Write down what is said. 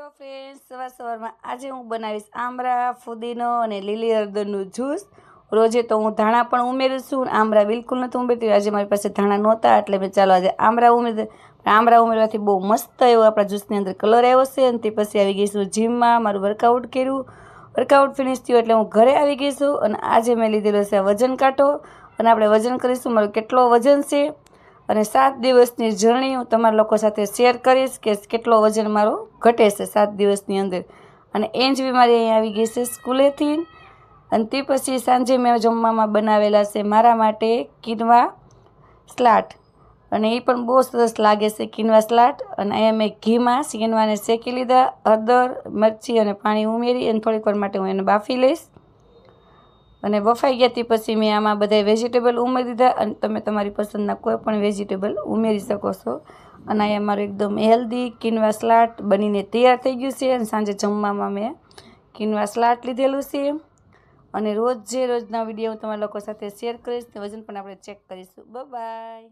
Hello friends, સવાર સવારમાં આજે હું બનાવીશ આમળા ફુદીનો અને લીલી હળદરનું જ્યુસ. રોજે તો હું ધાણા પણ ઉમેરું છું આમરા બિલકુલ નથી ઉમેરતી. આજે મારી પાસે ધાણા નહોતા, એટલે મેં ચાલો આજે આમળા ઉમેરી આમરા ઉમેરવાથી બહુ મસ્ત એવો આપણા જ્યુસની અંદર કલર આવ્યો છે, અને તે પછી આવી ગઈ છું જીમમાં. મારું વર્કઆઉટ કર્યું. વર્કઆઉટ ફિનિશ થયું એટલે હું ઘરે આવી ગઈ છું, અને આજે મેં લીધેલો છે વજન કાંટો. અને આપણે વજન કરીશું, મારું કેટલો વજન છે? અને સાત દિવસની જર્ની હું તમારા લોકો સાથે શેર કરીશ કે કેટલો વજન મારો ઘટે છે સાત દિવસની અંદર. અને એન્જ જ બીમારી અહીં આવી ગઈ છે સ્કૂલેથી. અને તે પછી સાંજે મેં જમવામાં બનાવેલા છે મારા માટે કિનવા સ્લાટ અને એ પણ બહુ સરસ લાગે છે કિનવા સ્લાટ અને અહીંયા મેં ઘીમાં કિનવાને શેકી લીધા, હળદર, મરચી અને પાણી ઉમેરી અને થોડીક વાર માટે હું એને બાફી લઈશ. અને બફાઈ ગયા તે પછી મેં આમાં બધા વેજીટેબલ ઉમેરી દીધા અને તમે તમારી પસંદના કોઈ પણ વેજીટેબલ ઉમેરી શકો છો. અને અહીંયા મારું એકદમ હેલ્ધી કિનવા સ્લાટ બનીને તૈયાર થઈ ગયું છે અને સાંજે જમવામાં મેં કિનવા સ્લાટ લીધેલું છે. અને રોજ જે રોજના વીડિયો હું તમારા લોકો સાથે શેર કરીશ તે વજન પણ આપણે ચેક કરીશું. બાય